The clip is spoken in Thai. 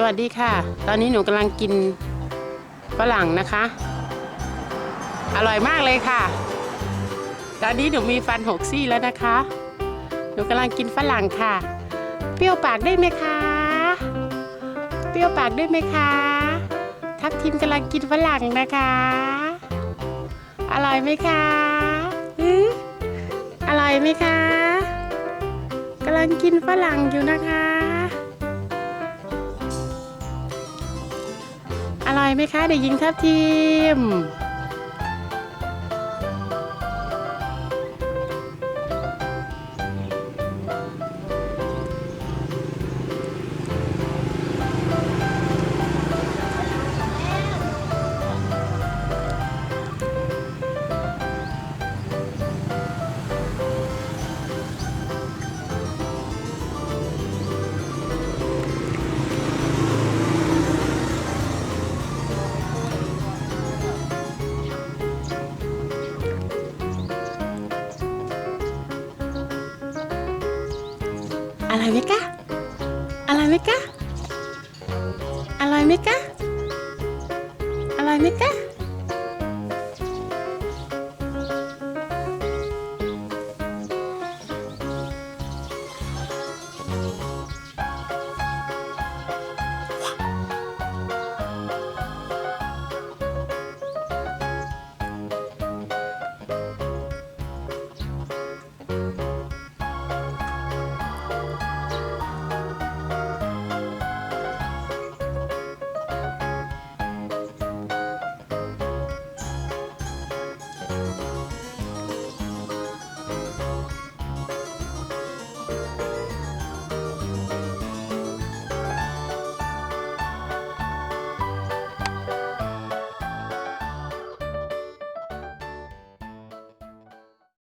สวัสดีค่ะ ตอนนี้หนูกำลังกินฝรั่งนะคะ อร่อยมากเลยค่ะ ตอนนี้หนูมีฟันหกซี่แล้วนะคะ หนูกำลังกินฝรั่งค่ะ เปรี้ยวปากได้ไหมคะ เปรี้ยวปากได้ไหมคะ ทับทิมกำลังกินฝรั่งนะคะ อร่อยไหมคะอื้ออร่อยไหมคะกำลังกินฝรั่งอยู่นะคะ ไหมคะเด็กหญิงทับทิม รอยไหมกะอร่อไหมกะอร่อไหมกะอร่อไหมกะ